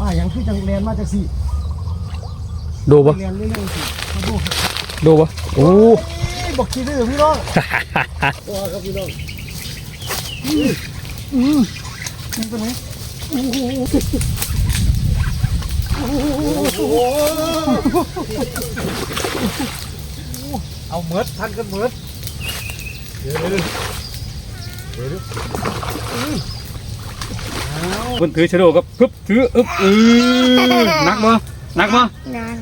ว่าอย่างคือจังเรียนมาจากสี่ดูปะเรียนเรื่อยๆสิมาดูดูปะโอ้ไอ้บอกขี้ดื้อพี่น้องว้าครับพี่น้องอืมอืมนี่เป็นไงโอ้โหโอ้โหเอาเมิดทันกันเมิดเดี๋ยวเดี๋ยวเดี๋ยวเดี๋ยว เอาคนถือชะโดครับปึ๊บถืออึ๊บอือหนักบ่หนักบ่นาน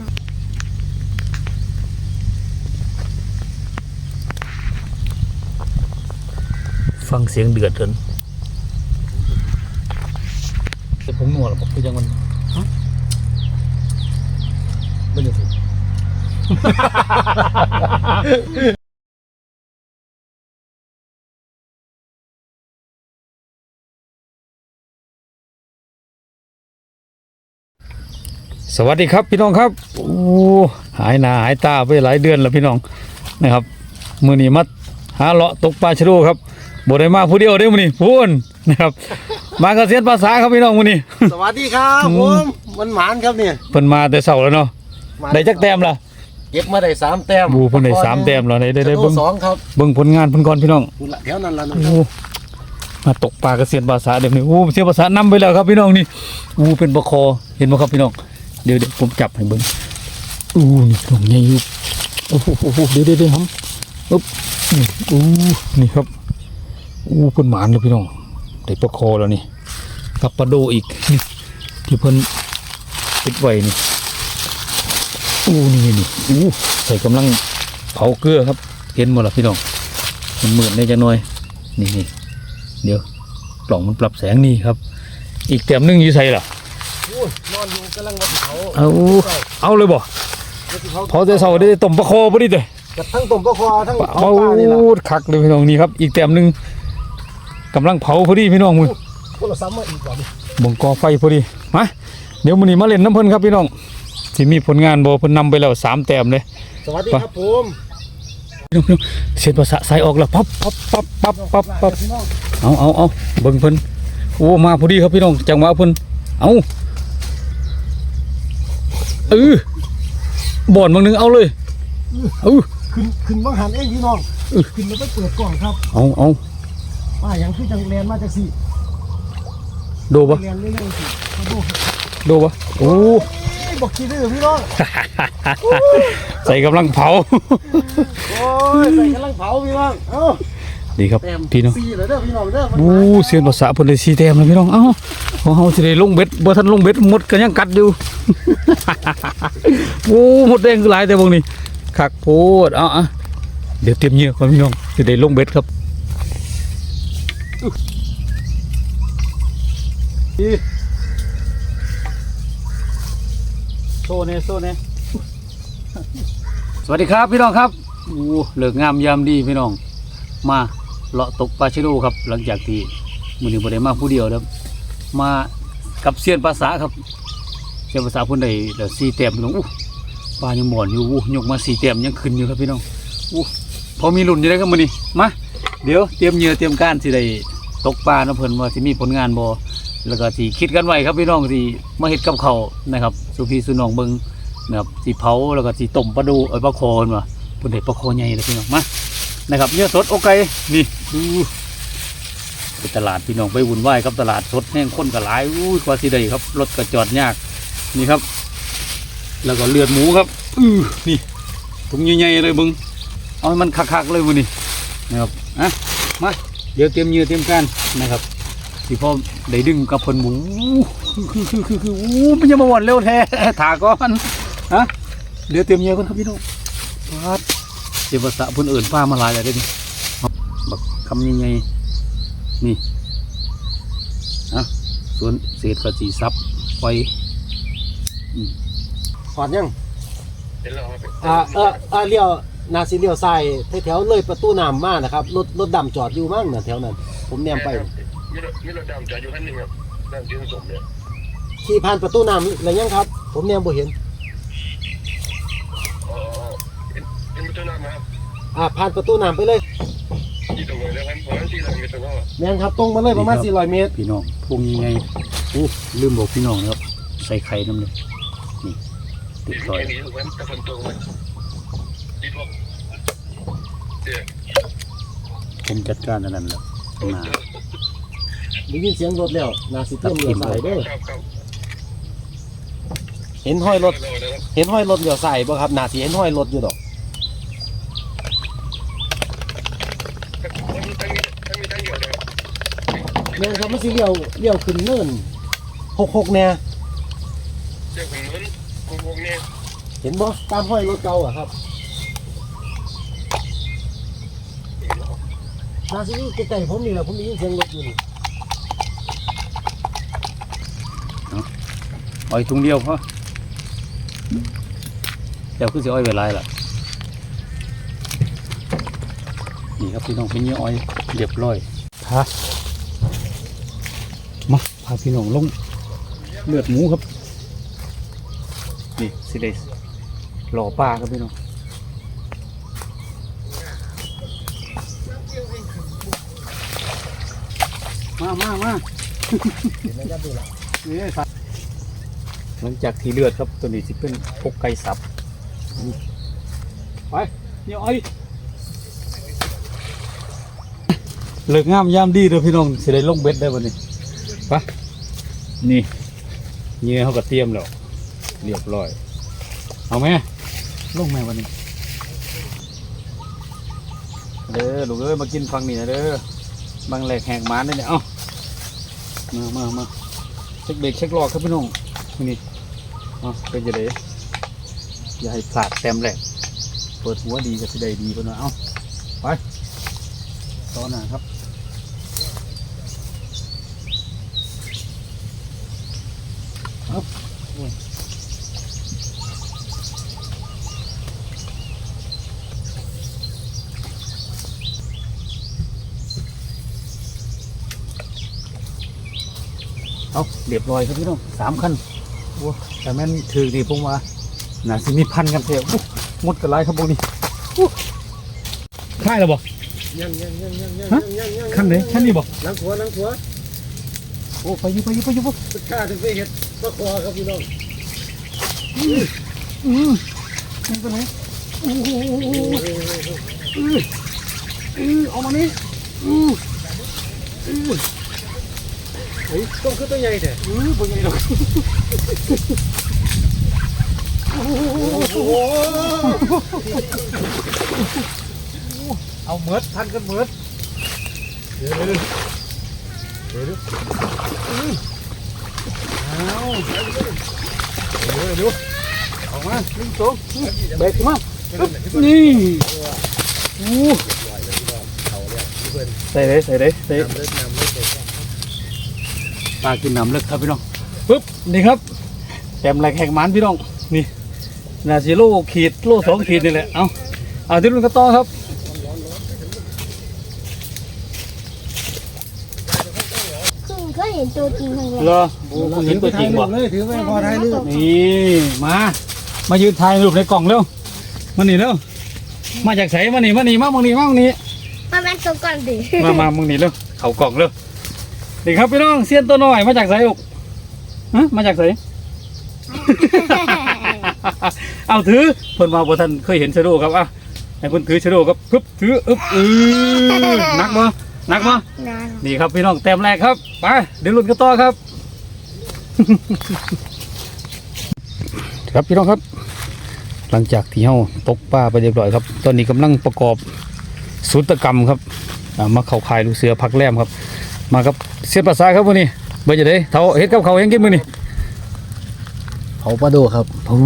ฟังเสียงเดือดเถินแต่ผมหนวดบอกคือจังมันฮะไม่ได้สิ สวัสดีครับพี่น้องครับโอ้หายหนาหายตาไปหลายเดือนแล้วพี่น้องนะครับ มือนี้มาหาเลาะตกปลาชะโดครับบ่ได้มาผู้เดียวเด้อมื้อนี้พูนนะครับ มาเกษตรภาษาครับพี่น้องมื้อนี้สวัสดีครับอืผมมมันหมานครับเนี่ยเพิ่นมาแต่เช้าแล้วเนาะได้จักแต้มล่ะเก็บมาได้สามแต้มบูเพิ่นได้สามแต้มแล้วได้ได้ได้เบิ่เบิ่งสองครับเบิ่งผลงานเพิ่นก่อนพี่น้องพูดละแถวนั้นละนะโอ้มาตกปลาเกษตรภาษาเดี๋ยวนี้โอ้เสียภาษานำไปแล้วครับพี่น้องนี่อู้เป็นบคอเห็นบ่ครับพี่น้อง เดี๋ยวเดี๋ยวผมจับให้เบิ่งอู้นี่องใหญ่อยู่โอ้โหเดี๋ยวเดี๋ยวเดี๋ยวครับอุ๊บนี่อู้นี่ครับอู้เพิ่นหมานเลยพี่น้องได้ปลาคอแล้วนี่กับปลาโดอีกนี่ที่เพิ่นปิดไว้นี่อู้นี่นี่อู้ใส่กำลังเผาเกลือครับเห็นหมดแล้วพี่น้องมันเหมือนได้จะน่อยนี่นี่เดี๋ยวกล่องมันปรับแสงนี่ครับ อีกแต้มนึงอยู่ใส่ล่ะโอ้ยน อนอยู่กำลังมาเผาเอาเอาเลยบ่พอจะเสาได้ต้มปลาคอพอดีเลยกับทั้งต้มปลาคอทั้งเอาปลานี่ละคักเลยพี่น้องนี่ครับ อีกแต้มหนึงกำลังเผาพอดีพี่น้องมือโทรศัพท์มาอีกว่านี่บ่งกอไฟพอดีมาเดี๋ยวมื้อนี้มาเล่นน้ำเพิ่นครับพี่น้องสิมีผลงานบ่เพิ่นนำไปแล้วสามแต้มเลยสวัสดีครับผมพี่น้องพี่น้องเสียดภาษาใส่ออกแล้วปั๊บปั๊บปั๊บปั๊บปั๊บปั๊บพี่น้องเอาเอาเอาเบิ่งเพิ่นโอ้มาพอดีครับพี่น้องจังหวะเพิ่นเอา เออบ่อนบางหนึงเอาเลยเอาขึ้นขึ้นบังหันเองพี่น้องขึ้นแล้วไปเปิดกล่องครับเอาเอาว่าอย่างคือจังเรียนมาจากสี่โดบ่เรียนเรื่อยๆสิมาดูโดบ่โอ้ไอ้บอกขี้ดื้อพี่น้องใส่กำลังเผาโอ้ยใส่กำลังเผาพี่น้องเอ้า ดีครับแต้มพี่น้องสี่เลยเด้อพี่น้องเด้อมันโอ้เสียนภาษาเพิ่นได้สีแต้มแล้วพี่น้องเอ้าของเฮาสิได้ลงเบ็ดบ่ทันลงเบ็ดหมดก็ยังกัดอยู่โอ้หมดแดงคือหลายแต่บางนี้คักโพดเอาอะเดี๋ยวเตรียมเหยื่อก่อนพี่น้องสิได้ลงเบ็ดครับโซเน่โซเน่สวัสดีครับพี่น้องครับโอ้เลิกงามยามดีพี่น้องมา เลาะตกปลาชิโดครับ หลังจากที่มือหนี้บ่ได้มาผู้เดียวครับ มากับเซียนภาษาครับเซียนภาษาพุ่นได้เดี๋ยวสี่เต็มพี่น้องอู้ปลายังหมอนอยู่อู้ยกมาสี่เต็มยังขึ้นอยู่ครับพี่น้องอู้พอมีหลุนอยู่ได้ครับมือนี้มาเดี๋ยวเตรียมเหยื่อเตรียมการสิได้ตกปลาเนาะเพิ่นว่าสิมีผลงานบ่แล้วก็สิคิดกันไว้ครับพี่น้องสิมาเฮ็ดกับเขานะครับสุพีสุนองเบิงนะครับสิเผาแล้วก็สิต้มปลาดูเอ้ยปลาคอนว่าเพิ่นได้ปลาคอใหญ่เลยพี่น้องมานะครับเนื้อสดโอเคนี่ ดูไปตลาดพี่น้องไปวุ่นวายครับตลาดสดแห้งข้นกระหลายอุ้กว่าสิได้ครับรถกระจอดยากนี่ครับ แล้วก็เลือดหมูครับอือนี่ถุงใหญ่ๆเลยบึงเอามันคักๆเลยวันนี้นะครับอะมาเดี๋ยวเตรียมเหยื่อเตรียมการนะครับที่พ่อได้ดึงกับผลหมูคือคือคือคืออู้มันจะมาวนเร็วแท้ถาก่อนฮะเดี๋ยวเตรียมเหยื่อก่อนครับพี่น้องวัดเดี๋ยวภาษาพิ่นเอื่นป้ามาลายแล้วเด้นี่ คำยังไงนี่อะส่วนเศษกระสีซับไว้ขอดยังอ่าเอออ่าเลี้ยวนาซีเลี้ยวซ้ายแถวๆเลยประตูน้ำมานะครับรถรถดำจอดอยู่มั่งน่ะแถวนั้น ผมแนมไปมีรถมีรถดำจอดอยู่คันหนึ่งครับนั่งยืนสมเนี่ยขี่ผ่านประตูน้ำอะไรยังครับ ผมแนมบ่เห็นอ๋อเป็นเป็นประตูน้ำนะครับอ่าผ่านประตูน้ำไปเลยที่ ตรงเลยแล้วกันประมาณสี่ร้อยเมตรตรงนั้นแม่นครับตรงมาเลยประมาณ400เมตรพี่น้องพวกยังไงอู้ลืมบอกพี่น้องนะครับ ใส่ไข่น้ำเลยนี่ติดนี่ซอยนี้ถูกไหมแต่คนตัวมันดีพวกเดี๋ยวผมจัดการอันนั้นแล้วข้าได้ยินเสียงรถแล้วนาสิเตรียมเหลี้ยวซ้ายเด้อครับครับเห็นห้อยรถ เห็นห้อยรถเหลี้ยวซ้ายบ่ครับนาสิเห็นห้อยรถอยู่ดอก ทั้งมีทั้งมีทั้งมีทั้งเดียวเลยครับ แม่นครับมันสิเลี้ยวเลี้ยวขึ้นเนิน66แน่เจ้าของนู้นพวกพวกนี้เห็นบ่ตามห้อยรถเก่าอะครับนาสิอยู่ใกล้ๆผมนี่แหละผมได้ยินเสียงรถอยู่นี่อ้อยถุงเดียวพอเดี๋ยวคือสิอ้อยเวลาล่ะนี่ครับพี่น้องเป็นเนื้ออ้อยเรียบร้อยพา มาพาพี่น้องลงเลือดหมูครับ นี่สิเดสหล่อปลาครับพี่น้องมามามาเห็นไหมครับดูล่ะนี่ครับหลังจากที่เลือดครับตัวนี้สิเป็นพกไก่สับ ไปเดี๋ยไอ้เลิกงามยามดีเด้อพี่น้องสิได้ลงเบ็ดได้วันนี้ ไปนี่เงี้ยเขาก็เตรียมแล้วเรียบร้อย เอาไหมลงไหมวันนี้เด้อลูกเอ้ยมากินฟังนี่นะเด้อบางแหลกแหกมานเลยเนี่ยเอ้ามามามาเช็คเบรกเช็คล้อครับพี่น้องนี่อ๋อเป็นจะไดอย่าให้พลาดแต้มแรกเปิดหัวดีก็สิได้ดีกว่าน่อยเอ้าไปต่อหน้าครับเอาโอ้ย เอาเรียบร้อยครับพี่น้องสามคันโอ้แต่แม่นถือดีผมว่าน่าสิมีพันกันเถอะโอ้หมดกันไรครับพวกนี้โอ้ค่ายแล้วบ่ยังยังยังยังยังฮะยังยังคันไหนคันนี้บ่หลังหัวหลังหัวโอ้ไปอยู่ไปอยู่ไปอยู่บ่สุดท้ายถึงไปเห็ดตะคอครับพี่น้องอืมนี่เป็นไงโอ้โหอืออือเอามานี่อืออือ เฮ้ยต้องคือตัวใหญ่แท้อือบ่ใหญ่ดอกโอ้โหเอาเมิดพันกันเมิดเดี๋ยวเดี๋ยวเดี๋ยวเดี๋ยวเอาเดี๋ยวเดี๋ยวออกมาหนึ่งสองเบรกมานี่โอ้ใส่เลยใส่เลยใส่ น้ำเลิศน้ำเลิศเด็ด ปลากินน้ำเลิกครับพี่น้องปึ๊บนี่ครับแต้มแหลกแหกหมันพี่น้องนี่นาซิโลขีดโลสองขีดนี่แหละเอาเอาที่รุ่นกระต่อครับเพิ่งเคยเห็นตัวจริงครั้งแรกเหรอโอ้คุณเห็นตัวจริงบ่เลยถือไว้พอท้ายรูปนี่มา มายืนถ่ายรูปในกล่องเร็วมานี่เร็วมาจากไสมานี่มานี่มามึงนี่มามึงนี่มาแม่นตัวก่อนดิมามามึงนี่เร็วเขากล่องเร็ว นี่ครับพี่น้องเสี้ยนตัวน้อยมาจากไสอกฮะมาจากไส เอาถือเพิ่นมาบ่ทันเคยเห็นชะโดครับอะให้เพิ่นถือชะโดครับปึ๊บถืออึ๊บอือหนักบ่หนักบ่นานนี่ครับพี่น้องแต้มแรกครับไปเดี๋ยวลุ้นกันต่อครับ ครับพี่น้องครับ หลังจากที่เฮาตกปลาไปเรียบร้อยครับ ตอนนี้กำลังประกอบสุตกรรมครับอ่ามาเข้าค่ายลูกเสือพักแรมครับ มากับ เสียนภาษาครับวันนี้เบอร์จะได้เท่าเฮ็ดกับเขาวยังกินมื้อนี่เผาปลาโดครับโอ้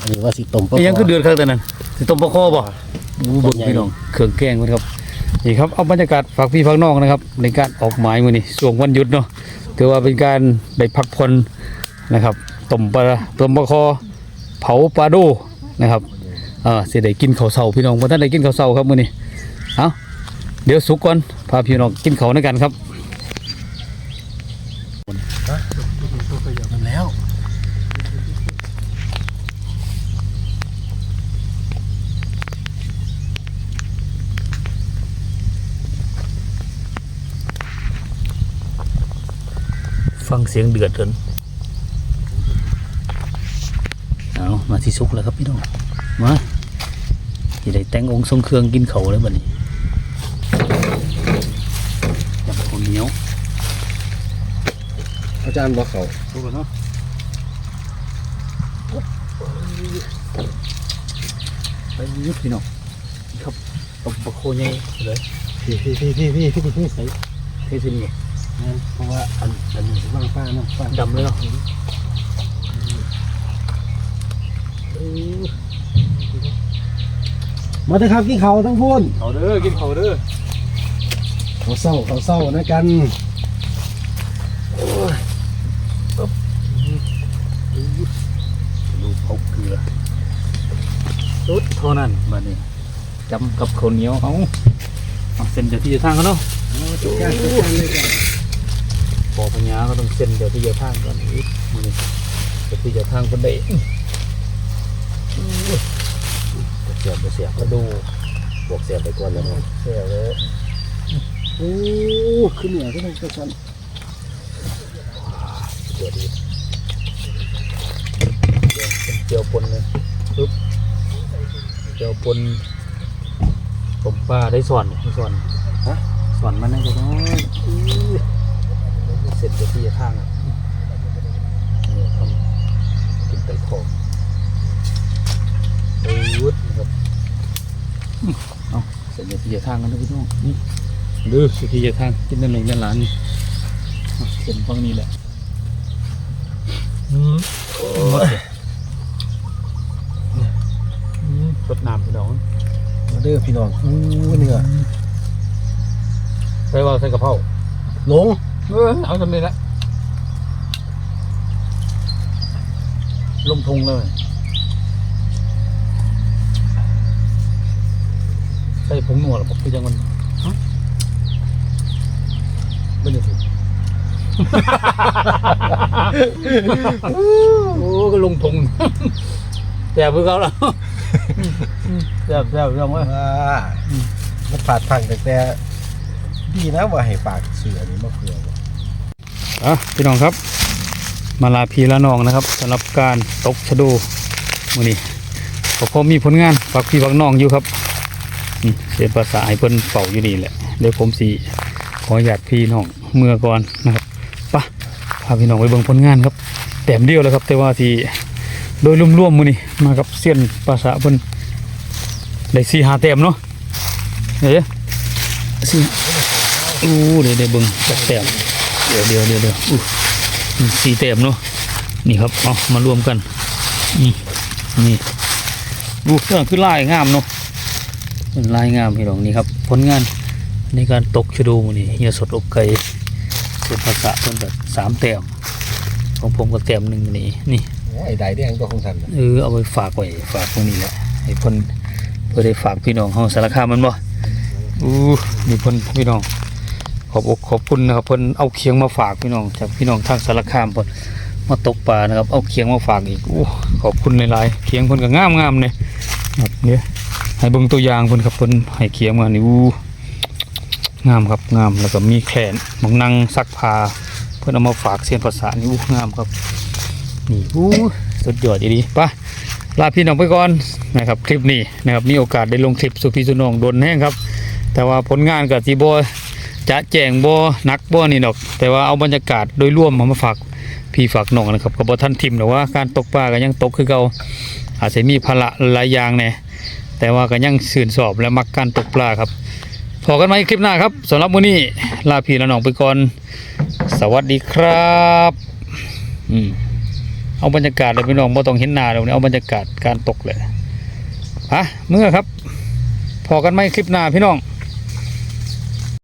อันนี้ว่าสิต้มปลายยังคือเดือดครับแต่นั้นสิต้มปลาคอบ่อู้เบิ่งใหญ่พี่น้องเครื่องแกงมันครับนี่ครับเอาบรรยากาศฝากพี่ฝากน้องนะครับ ในการออกหมายมื้อนี้ช่วงวันหยุดเนาะถือว่าเป็นการได้พักผ่อนนะครับต้มปลาต้มปลาคอ เผาปลาโดนะครับเอ่าสิได้กินข้าวเช้าพี่น้องบ่ทันได้กินข้าวเช้าครับมื้อนี้เอาเดี๋ยวสุกก่อนพาพี่น้องกินข้าวด้วยกันครับ ฟังเสียงเดือดเถินสิสุกแล้วครับพี่น้องมาสิได้แต่งองค์ทรงเครื่องกินเขาวเลยบัดนี้ยำข้าวเหนียวอาจารย์บอกเขาสุกแล้วเนาะไปยุบพี่น้องนี่ครับตบปะโคใหญ่เลยพี่พี่พี่พี่พี่พี่พี่ใส่เทสินี่งั้น เพราะว่าอันอันนี้ว่างป้าเนาะป้าดำเลยเนาะมาเถอะครับกินเขาวทั้งพูนเขาเด้อกินเขาเด้อเขาเศร้าเขาเศร้านะกันโอ้ยลูกเขาเกลือสุดเท่านั้นบัดนี้จำกับข้าวเหนียวเอาเอาเส้นเดี๋ยวที่จะทางเขาเนาะจัดการจัดการเลยกัน พอปัญญาก็ต้องเส้นเดี๋ยวที่จะทางก่อนอีกมื้อนี้เดี๋ยวที่จะทางคนได้เสียบเสียบก็ดูบวกเสียไปก่อนแล้วเนาะเสียบเลยโอ้ขึ้นเหนือขึ้นเหนือกันเดี๋ยวดีเดี๋ยวเป็นเจียวปนเลยปึ๊บเจียวปนผมป้าได้สอนได้สอนฮะสอนมันนั่นก็ได้ เสร็จเดี๋ยวที่จะทางอะนี่ทำกินไปของไปวุดนะครับเอาเสร็จเดี๋ยวที่จะทางกันนะพี่น้องนี่ดูสิที่จะทางกินนั่นเองนั่นหลานนี่เอาเส้นฟังนี้แหละรดน้ำพี่น้องมาเด้อพี่น้องอู้เหนือใส่ว่าใส่กะเพราลง เออเอาทำเลยละลงทุงเลยใส่ผงนัวหรอบอกคือจังมันฮะไม่ได้ถูกโอ้ก็ลงทุงแซ่บเพื่อเขาแล้วแซ่บแซ่บจังวะอ่ามันฝาดพังแต่แต่ดีนะว่าให้ฝากเสือนี่มาเผื่อบ่ อะพี่น้องครับ มาลาพีละน้องนะครับสำหรับการตกชะโดมือนี้ก็พอมีผลงานฝากพี่ฝากน้องอยู่ครับเสียภาษาให้เพิ่นเป่าอยู่นี่แหละเดี๋ยวผมสิขออนุญาตพี่น้องเมื่อก่อนนะครับปะพาพี่น้องไปเบิ่งผลงานครับแต้มเดียวแล้วครับ แต่ว่าที่โดยรวมๆมือนี้มากับเสี้ยนภาษาเพิ่นได้สี่หาแต้มเนาะเดี๋ยวสี่อู้เดี๋ยวได้เบิ่งจักแต้ม เดี๋ยวเดี๋ยวเดี๋ยวเดี๋ยวอู้อืมสี่เต็มเนาะนี่ครับเอามารวมกัน นี่นี่ดูเครื่องคือลายงามเนาะเป็นลายงามพี่น้องนี่ครับผลงานในการตกชะดูนี่เฮียสดอกไก่เป็นภาษาเพิ่นแบบสามแต้มของผมก็แต้มหนึ่งนี่นี่โอ้ยไอ้ใดแดงตัวของท่านน่ะเออเอาไปฝากไว้ฝากตรงนี้แหละให้เพิ่นเพื่อได้ฝากพี่น้องเฮาสารคามแมันบ่อู้นี่เพิ่นพี่น้อง ขอบอกขอบคุณนะครับเพิ่นเอาเคียงมาฝากพี่น้องจากพี่น้องทางสารคามเพิ่นมาตกปลานะครับ เอาเคียงมาฝากอีกโอ้ขอบคุณหลายๆเคียงเพิ่นก็งามงามเนี่ยครับเนี่ยให้เบิ่งตัวอย่างเพิ่นครับเพิ่นให้เคียงมานี่อู้งามครับงามแล้วก็มีแขนหมองนั่งซักผ้าเพิ่นเอามาฝากเสียนภาษานี่อู้งามครับนี่อู้สุดยอดดีๆไปลาพี่น้องไปก่อนนะครับคลิปนี้นะครับมีโอกาสได้ลงคลิปสุพีสุน้องโดนแห้งครับ แต่ว่าผลงานกับจีโบ จะแจงบ่นักบ่นี่ดอก แต่ว่าเอาบรรยากาศโดยร่วมมามาฝากพี่ฝากน้องนะครับก็บ่ทันทิมหรอว่าการตกปลาก็ยังตกคือเก่าอาจจะมีภาระหลายอย่างแน่แต่ว่าก็ยังสื่นสอบและมักการตกปลาครับพอกันไหมคลิปหน้าครับสำหรับมื้อนี้ลาพี่และน้องไปก่อน สวัสดีครับอืมเอาบรรยากาศเลยพี่น้องบ่ต้องเห็นหน้าแล้วเอาบรรยากาศการตกเลยฮะเมื่อครับพอกันไหมคลิปหน้าพี่น้อง